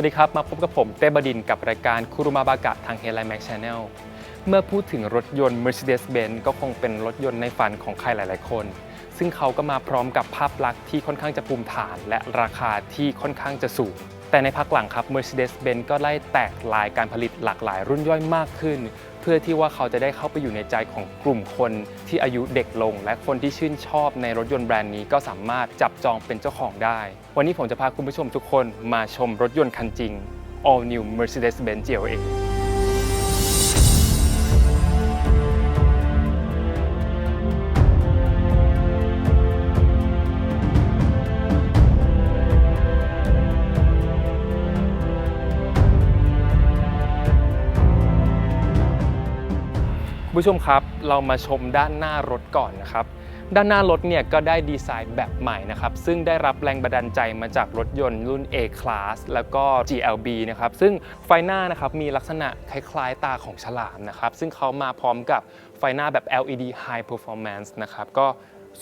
วัสดีครับ มาพบกับผมเต้บดินกับรายการคุรุมาบากะทาง Headline Max Channel เมื่อพูดถึงรถยนต์ Mercedes-Benz ก็คงเป็นรถยนต์ในฝันของใครหลาย ๆ คน ซึ่งเขาก็มาพร้อมกับภาพลักษณ์ที่ค่อนข้างจะภูมิฐาน และราคาที่ค่อนข้างจะสูง แต่ในพักหลังครับ Mercedes-Benz ก็ได้แตกลายการผลิตหลากหลายรุ่นย่อยมากขึ้น เพื่อที่ว่าเขาจะได้เข้าไปอยู่ในใจของกลุ่มคนที่อายุเด็กลง และคนที่ชื่นชอบในรถยนต์แบรนด์นี้ก็สามารถจับจองเป็นเจ้าของได้ วันนี้ผมจะพาคุณผู้ชมทุกคนมาชมรถยนต์คันจริง All New Mercedes-Benz GLA ผู้ชมครับ เรามาชมด้านหน้ารถก่อนนะครับ ด้านหน้ารถเนี่ยก็ได้ดีไซน์แบบใหม่นะครับ ซึ่งได้รับแรงบันดาลใจมาจากรถยนต์รุ่น A-Class แล้วก็ GLB นะครับ ซึ่งไฟหน้านะครับมีลักษณะคล้ายๆตาของฉลามนะครับ ซึ่งเขามาพร้อมกับไฟหน้าแบบ LED High Performance นะครับ ก็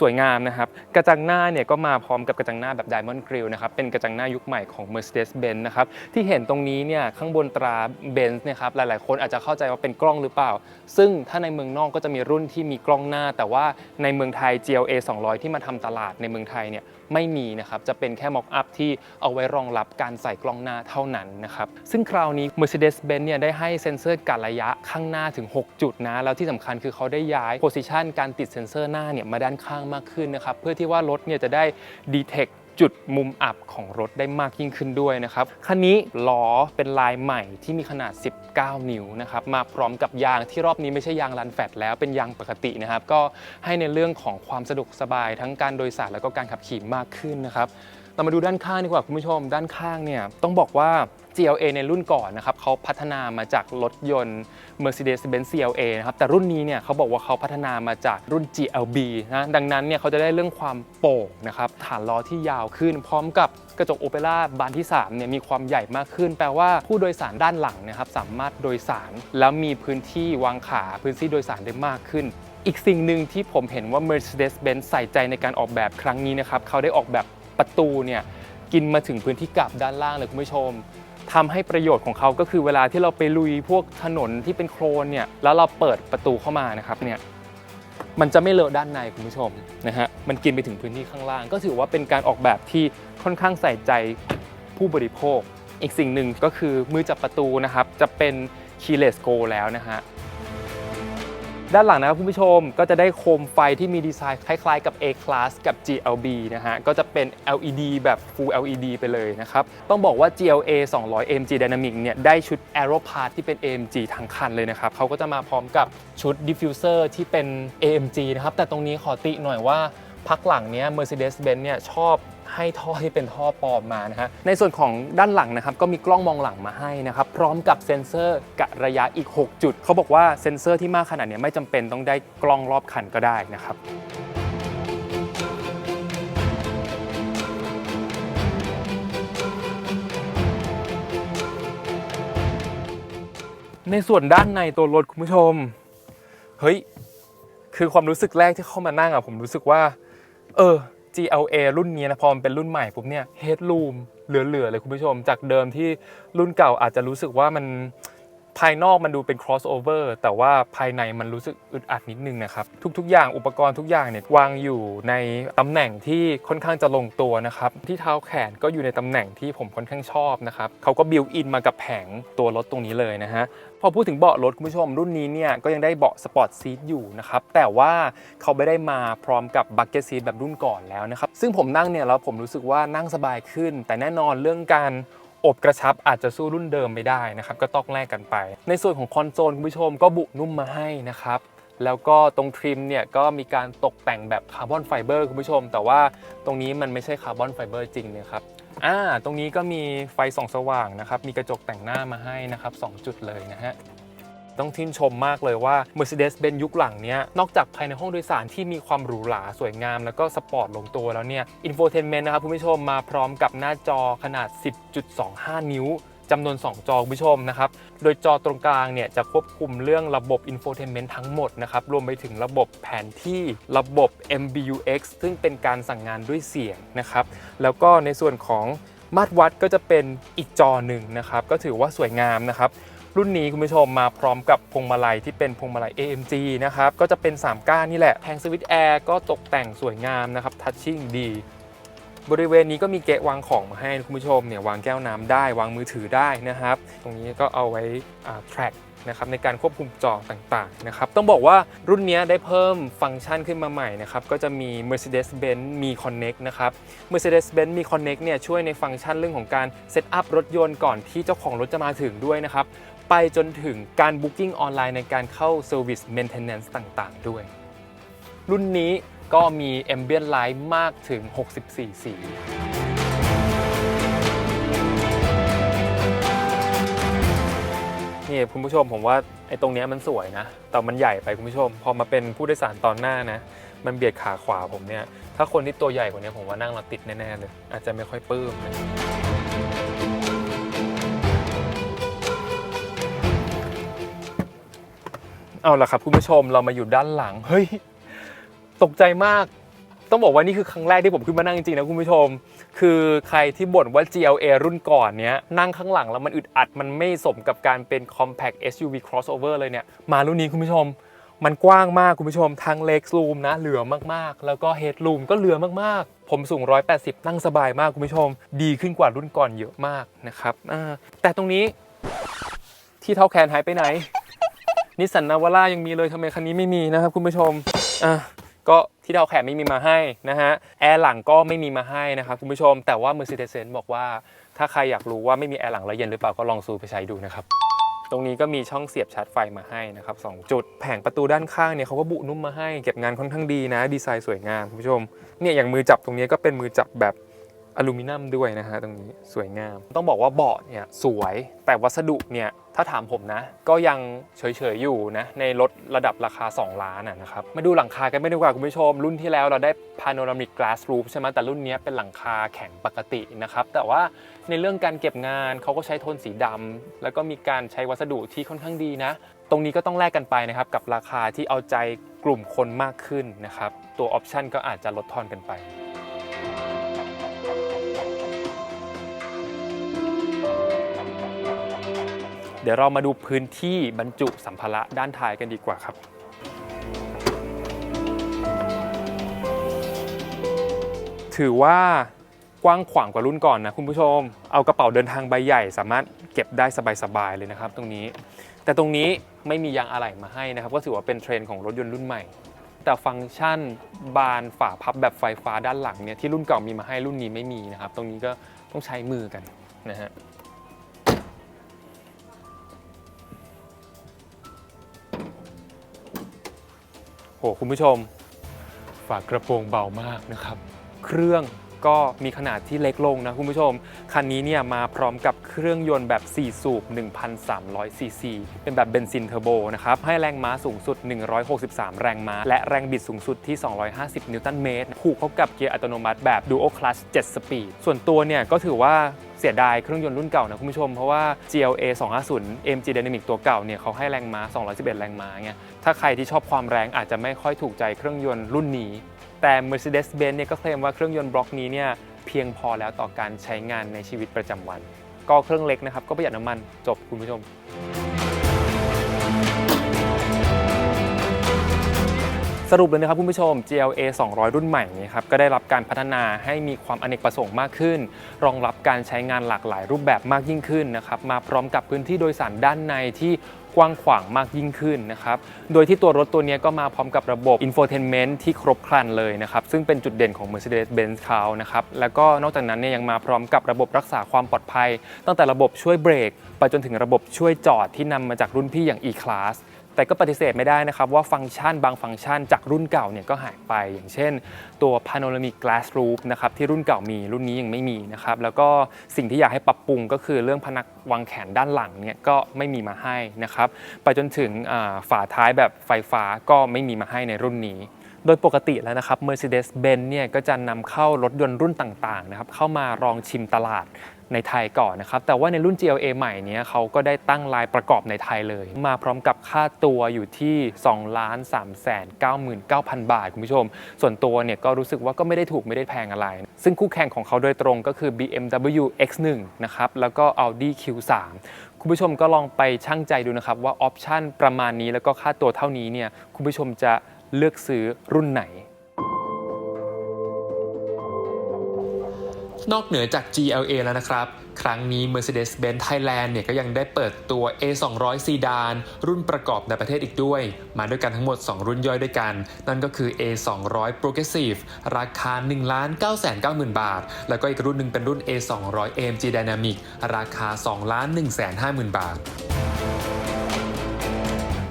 สวยงามนะครับกระจังหน้าเนี่ยก็มาพร้อมกับกระจังหน้าแบบ Diamond Grill นะครับเป็นกระจังหน้ายุคใหม่ของ Mercedes-Benz นะครับที่เห็นตรงนี้เนี่ยข้างบนตรา Benz เนี่ยครับหลายๆ คนอาจจะเข้าใจว่าเป็นกล้องหรือเปล่า ซึ่งถ้าในเมืองนอกก็จะมีรุ่นที่มีกล้องหน้า แต่ว่าในเมืองไทย GLA 200 ที่มาทำตลาดในเมืองไทยเนี่ยไม่มีนะครับจะเป็นแค่ mock up ที่เอาไว้รองรับการใส่กล้องหน้าเท่านั้นนะครับซึ่งคราวนี้ Mercedes-Benz เนี่ยได้ให้เซ็นเซอร์การระยะข้างหน้าถึง 6 จุดนะแล้วที่สำคัญคือเขาได้ย้าย position การติดเซ็นเซอร์หน้าเนี่ยมาด้านข้างมากขึ้นนะครับ เพื่อที่ว่ารถเนี่ยจะได้ดีเทคจุดมุมอับของรถได้มากยิ่งขึ้นด้วยนะครับ คันนี้ล้อเป็นลายใหม่ที่มีขนาด 19 นิ้วนะครับ มาพร้อมกับยางที่รอบนี้ไม่ใช่ยางรันแฟตแล้วเป็นยางปกตินะครับ ก็ให้ในเรื่องของความสะดวกสบายทั้งการโดยสารแล้วก็การขับขี่มากขึ้นนะครับ เรามาดูด้านข้างดีกว่าคุณผู้ชม ด้านข้างเนี่ยต้องบอกว่า GLA ในรุ่นก่อนนะครับเขาพัฒนามาจากรถยนต์ Mercedes-Benz CLA นะครับแต่รุ่นนี้เนี่ยเขาบอกว่าเขาพัฒนามาจากรุ่น GLB นะดังนั้นเนี่ยเขาจะได้เรื่องความโป่งนะครับฐานล้อที่ยาวขึ้น พร้อมกับกระจกโอเปร่าบานที่3เนี่ยมีความใหญ่มากขึ้น แปลว่าผู้โดยสารด้านหลังนะครับสามารถโดยสาร แล้วมีพื้นที่วางขาพื้นที่โดยสารได้มากขึ้น อีกสิ่งหนึ่งที่ผมเห็นว่า Mercedes-Benz ใส่ใจในการออกแบบครั้งนี้นะครับเขาได้ออกแบบ ประตูเนี่ยกินมาถึงพื้นที่กลับด้านล่างเลยคุณผู้ชมทำให้ประโยชน์ของเขาก็คือเวลาที่เราไปลุยพวกถนนที่เป็นโคลนเนี่ยแล้วเราเปิดประตูเข้ามานะครับเนี่ยมันจะไม่เลอะด้านในคุณผู้ชมนะฮะมันกินไปถึงพื้นที่ข้างล่าง ก็ถือว่าเป็นการออกแบบที่ค่อนข้างใส่ใจผู้บริโภค อีกสิ่งหนึ่งก็คือมือจับประตูนะครับจะเป็น keyless go แล้วนะฮะ ด้านหลังนะครับคุณผู้ชมก็จะได้โคมไฟที่มีดีไซน์คล้ายๆกับ A-Class กับ GLB นะฮะ ก็จะเป็น LED แบบ Full LED ไปเลยนะครับ ต้องบอกว่า GLA 200 AMG Dynamic เนี่ยได้ชุด Aero Part ที่เป็น AMG ทั้งคันเลยนะครับเขาก็จะมาพร้อมกับชุด Diffuser ที่เป็น AMG นะครับ แต่ตรงนี้ขอติหน่อยว่าพักหลังเนี้ย Mercedes-Benz เนี่ยชอบ ให้ท่อที่เป็นท่อปลอมมานะฮะในส่วนของด้านหลังนะครับก็มีกล้องมองหลังมาให้นะครับพร้อมกับเซ็นเซอร์กะระยะอีก 6 จุด เขาบอกว่าเซ็นเซอร์ที่มากขนาดเนี้ยไม่จำเป็นต้องได้กล้องรอบคันก็ได้นะครับในส่วนด้านในตัวรถคุณผู้ชม เฮ้ย คือความรู้สึกแรกที่เข้ามานั่งอะผมรู้สึกว่า เออ GLA รุ่นนี้นะพอมันเป็นรุ่นใหม่ปุ๊บเนี่ย headroom เหลือๆเลยคุณผู้ชม จากเดิมที่รุ่นเก่าอาจจะรู้สึกว่ามัน ภายนอกมันดูเป็น crossover แต่ว่าภายในมันรู้สึกอึดอัดนิดนึงนะครับ ทุกๆ อย่างอุปกรณ์ทุกอย่างเนี่ยวางอยู่ในตำแหน่งที่ค่อนข้างจะลงตัวนะครับ ที่เท้าแขนก็อยู่ในตำแหน่งที่ผมค่อนข้างชอบนะครับเขาก็บิวอินมากับแผงตัวรถตรงนี้เลยนะฮะพอพูดถึงเบาะรถคุณผู้ชมรุ่นนี้เนี่ยก็ยังได้เบาะสปอร์ตซีทอยู่นะครับแต่ว่าเขาไม่ได้มาพร้อมกับบักเก็ตซีทแบบรุ่นก่อนแล้วนะครับซึ่งผมนั่งเนี่ยแล้วผมรู้สึกว่านั่งสบายขึ้น แต่แน่นอนเรื่องการ อบกระชับอาจจะสู้รุ่นเดิมไม่ได้นะครับ ก็ต้องแลกกันไป ในส่วนของคอนโซลคุณผู้ชมก็บุนุ่มมาให้นะครับแล้วก็ตรงทริมเนี่ยก็มีการตกแต่งแบบคาร์บอนไฟเบอร์คุณผู้ชม แต่ว่าตรงนี้มันไม่ใช่คาร์บอนไฟเบอร์จริงนะครับอ่าตรงนี้ก็มีไฟส่องสว่างนะครับ มีกระจกแต่งหน้ามาให้นะครับ 2 จุดเลยนะฮะ ต้องชื่นชมมากเลยว่า Mercedes-Benz ยุคหลังเนี้ยนอกจากภายในห้องโดยสารที่มีความหรูหราสวยงาม แล้วก็สปอร์ตลงตัวแล้วเนี่ย Infotainment นะครับคุณผู้ชมมาพร้อมกับหน้าจอขนาด 10.25 นิ้วจำนวน 2 จอคุณผู้ชมนะครับ โดยจอตรงกลางเนี่ยจะควบคุมเรื่องระบบ Infotainment ทั้งหมดนะครับ รวมไปถึงระบบแผนที่ระบบ MBUX ซึ่งเป็นการสั่งงานด้วยเสียงนะครับ แล้วก็ในส่วนของมาตรวัดก็จะเป็นอีกจอหนึ่งนะครับ ก็ถือว่าสวยงามนะครับ รุ่นนี้คุณผู้ชมมาพร้อมกับพวงมาลัยที่เป็นพวงมาลัย AMG นะครับก็จะเป็น 3 ก้านนี่แหละแผงสวิตช์แอร์ก็ตกแต่งสวยงามนะครับทัชชิ่งดี บริเวณนี้ก็มีเกะวางของมาให้คุณผู้ชมเนี่ยวางแก้วน้ำได้วางมือถือได้นะครับ ตรงนี้ก็เอาไว้ track นะครับในการควบคุมจอต่างๆนะครับต้องบอกว่ารุ่นนี้ได้เพิ่มฟังก์ชันขึ้นมาใหม่นะครับก็จะมี Mercedes-Benz มี Connect นะครับ Mercedes-Benz มี Connect เนี่ยช่วยในฟังก์ชันเรื่องของการเซตอัพรถยนต์ก่อนที่เจ้าของรถจะมาถึงด้วยนะครับ ไปจนถึงการ Booking ออนไลน์ในการเข้า Service Maintenance ต่างๆ ด้วย รุ่นนี้ก็มี Ambient Light มากถึง 64 สีนี่คุณผู้ชมผมว่าไอ้ตรงนี้มันสวยนะ แต่มันใหญ่ไปคุณผู้ชม พอมาเป็นผู้โดยสารตอนหน้านะ มันเบียดขาขวาผมเนี่ย ถ้าคนที่ตัวใหญ่กว่านี้ผมว่านั่งแล้วติดแน่ ๆ เลย อาจจะไม่ค่อยปลื้มนะ เอาล่ะครับคุณผู้ชมเรามาอยู่ด้านหลัง เฮ้ย ตกใจมาก ต้องบอกว่านี่คือครั้งแรกที่ผมขึ้นมานั่งจริงๆนะคุณผู้ชม คือใครที่บ่นว่า GLA รุ่นก่อนเนี้ยนั่งข้างหลังแล้วมันอึดอัดมันไม่สมกับการเป็น compact SUV crossover เลยเนี่ย มารุ่นนี้คุณผู้ชม มันกว้างมากคุณผู้ชมทาง leg room นะเหลือมากๆ แล้วก็ head room ก็เหลือมากๆ ผมสูง 180 นั่งสบายมากคุณผู้ชม ดีขึ้นกว่ารุ่นก่อนเยอะมากนะครับแต่ตรงนี้ที่เท้าแขนหายไปไหน นิสสันนาวาร่ายังมีเลยทำไมคันนี้ไม่มีนะครับคุณผู้ชมอะก็ที่ดาวแขนไม่มีมาให้นะฮะแอร์หลังก็ไม่มีมาให้นะครับคุณผู้ชม แต่ว่า Mercedes-Benz บอกว่า ถ้าใครอยากรู้ว่าไม่มีแอร์หลังแล้วเย็นหรือเปล่าก็ลองซูไปใช้ดูนะครับตรงนี้ก็มีช่องเสียบชาร์จไฟมาให้นะครับสองจุดแผงประตูด้านข้างเนี่ยเขาก็บุนุ่มมาให้เก็บงานค่อนข้างดีนะ ดีไซน์สวยงามคุณผู้ชมเนี่ยอย่างมือจับตรงนี้ก็เป็นมือจับแบบ อลูมิเนียมด้วยนะฮะตรงนี้สวยงาม ต้องบอกว่าเบาะเนี่ยสวยแต่วัสดุเนี่ยถ้าถามผมนะ ก็ยังเฉยๆอยู่นะในรถระดับราคา 2 ล้านนะครับมาดูหลังคากันไม่ดีกว่าคุณผู้ชม รุ่นที่แล้วเราได้ panoramic glass roof ใช่ไหมแต่รุ่นนี้เป็นหลังคาแข็งปกตินะครับแต่ว่าในเรื่องการเก็บงานเขาก็ใช้โทนสีดำแล้วก็มีการใช้วัสดุที่ค่อนข้างดีนะ ตรงนี้ก็ต้องแลกกันไปนะครับกับราคาที่เอาใจกลุ่มคนมากขึ้นนะครับตัวออปชันก็อาจจะลดทอนกันไป เดี๋ยวเรามาดูพื้นที่บรรจุสัมภาระด้านท้ายกันดีกว่าครับถือว่ากว้างขวางกว่ารุ่นก่อนนะคุณผู้ชม เอากระเป๋าเดินทางใบใหญ่ สามารถเก็บได้สบายๆเลยนะครับ ตรงนี้ แต่ตรงนี้ไม่มียางอะไหล่มาให้นะครับ ก็ถือว่าเป็นเทรนด์ของรถยนต์รุ่นใหม่ แต่ฟังก์ชันบานฝาพับแบบไฟฟ้าด้านหลังเนี่ยที่รุ่นเก่ามีมาให้รุ่นนี้ไม่มีนะครับ ตรงนี้ก็ต้องใช้มือกันนะฮะ โหคุณผู้ชม ฝากระโปรงเบามากนะครับ เครื่อง ก็มีขนาดที่เล็กลงนะคุณผู้ชม คันนี้เนี่ยมาพร้อมกับเครื่องยนต์แบบ 4 สูบ 1,300 ซีซี เป็นแบบเบนซินเทอร์โบนะครับ ให้แรงม้าสูงสุด 163 แรงม้า และแรงบิดสูงสุดที่ 250 นิวตันเมตร ผูกเข้ากับเกียร์อัตโนมัติแบบ Dual Clutch 7 Speed ส่วนตัวเนี่ยก็ถือว่าเสียดายเครื่องยนต์รุ่นเก่านะคุณผู้ชม เพราะว่า GLA 250 MG Dynamic ตัวเก่าเนี่ยเขาให้แรงม้า 211 แรงม้าไงถ้าใครที่ชอบความแรงอาจจะไม่ค่อยถูกใจเครื่องยนต์รุ่นนี้ แต่ Mercedes-Benz เนี่ยก็เคลมว่าเครื่องยนต์บล็อกนี้เนี่ยเพียงพอแล้วต่อการใช้งานในชีวิตประจำวัน ก็เครื่องเล็กนะครับก็ประหยัดน้ำมันจบคุณผู้ชมสรุปเลยนะครับคุณผู้ชม GLA 200 รุ่นใหม่นี้ครับก็ได้รับการพัฒนาให้มีความอเนกประสงค์มากขึ้น รองรับการใช้งานหลากหลายรูปแบบมากยิ่งขึ้นนะครับมาพร้อมกับพื้นที่โดยสารด้านในที่ กว้างขวางมากยิ่งขึ้นนะครับ โดยที่ตัวรถตัวนี้ก็มาพร้อมกับระบบ Infotainment ที่ครบครันเลยนะครับ ซึ่งเป็นจุดเด่นของ Mercedes-Benz เขานะครับ แล้วก็นอกจากนั้นเนี่ยยังมาพร้อมกับระบบรักษาความปลอดภัย ตั้งแต่ระบบช่วยเบรกไปจนถึงระบบช่วยจอดที่นำมาจากรุ่นพี่อย่าง E-Class แต่ก็ปฏิเสธไม่ได้นะครับว่าฟังก์ชันบางฟังก์ชันจากรุ่นเก่าเนี่ยก็หายไป อย่างเช่น ตัว panoramic glass roof นะครับที่รุ่นเก่ามีรุ่นนี้ยังไม่มีนะครับแล้วก็สิ่งที่อยากให้ปรับปรุงก็คือเรื่องพนักวางแขนด้านหลังเนี่ยก็ไม่มีมาให้นะครับไปจนถึงฝาท้ายแบบไฟฟ้าก็ไม่มีมาให้ในรุ่นนี้โดยปกติแล้วนะครับ Mercedes-Benz เนี่ยก็จะนำเข้ารถยนต์รุ่นต่างๆนะครับเข้ามาลองชิมตลาดในไทยก่อนนะครับ แต่ว่าในรุ่น GLA ใหม่นี้เขาก็ได้ตั้งลายประกอบในไทยเลย มาพร้อมกับค่าตัวอยู่ที่2 3 9 9 0 0 0 บาท คุณผู้ชม ส่วนตัวเนี่ยก็รู้สึกว่าก็ไม่ได้ถูกไม่ได้แพงอะไร ซึ่งคู่แข่งของเขาโดยตรงก็คือ BMW X1 นะครับ แล้วก็ Audi Q3 คุณผู้ชมก็ลองไปชั่งใจดูนะครับว่าออปชันประมาณนี้แล้วก็ค่าตัวเท่านี้เนี่ยคุณผู้ชมจะ เลือกซื้อรุ่นไหน นอกเหนือจาก GLA แล้วนะครับ ครั้งนี้ Mercedes-Benz Thailand เนี่ยก็ยังได้เปิดตัว A200 ซีดานรุ่นประกอบในประเทศอีกด้วย มาด้วยกันทั้งหมด 2 รุ่นย่อยด้วยกัน นั่นก็คือ A200 Progressive ราคา 1 9 9 0 0 0 0 บาท แล้วก็อีกรุ่นหนึ่งเป็นรุ่น A200 AMG Dynamic ราคา 2 1 5 0 0 0 0 บาท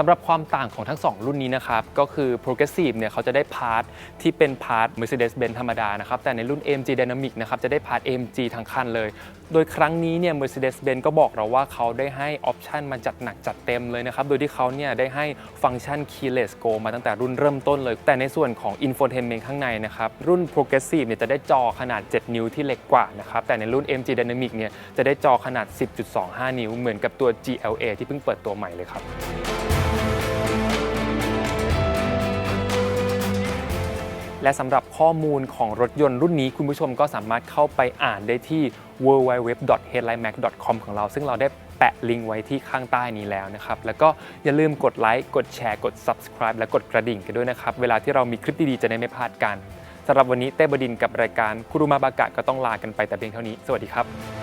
สำหรับความต่างของทั้ง 2 รุ่นนี้นะครับ ก็คือ Progressive เนี่ยเขาจะได้พาร์ทที่เป็นพาร์ท Mercedes-Benz ธรรมดานะครับ แต่ในรุ่น AMG Dynamic นะครับจะได้พาร์ท AMG ทั้งคันเลย โดยครั้งนี้เนี่ย Mercedes-Benz ก็บอกเราว่าเขาได้ให้ออปชันมาจัดหนักจัดเต็มเลยนะครับ โดยที่เขาเนี่ยได้ให้ฟังก์ชัน Keyless Go มาตั้งแต่รุ่นเริ่มต้นเลย แต่ในส่วนของ Infotainment ข้างในนะครับรุ่น Progressive เนี่ยจะได้จอขนาด 7 นิ้วที่เล็กกว่านะครับแต่ในรุ่น AMG Dynamic เนี่ยจะได้จอขนาด 10.25 นิ้วเหมือนกับตัว GLA ที่เพิ่งเปิดตัวใหม่เลยครับ และสำหรับข้อมูลของรถยนต์รุ่นนี้ คุณผู้ชมก็สามารถเข้าไปอ่านได้ที่ www.headlinemac.com ของเรา ซึ่งเราได้แปะลิงก์ไว้ที่ข้างใต้นี้แล้วนะครับ แล้วก็อย่าลืมกดไลค์ กดแชร์ กด subscribe และกดกระดิ่งกันด้วยนะครับ เวลาที่เรามีคลิปดีๆ จะได้ไม่พลาดกันสำหรับวันนี้เต้บดินกับรายการคุรุมาบากะก็ต้องลากันไปแต่เพียงเท่านี้ สวัสดีครับ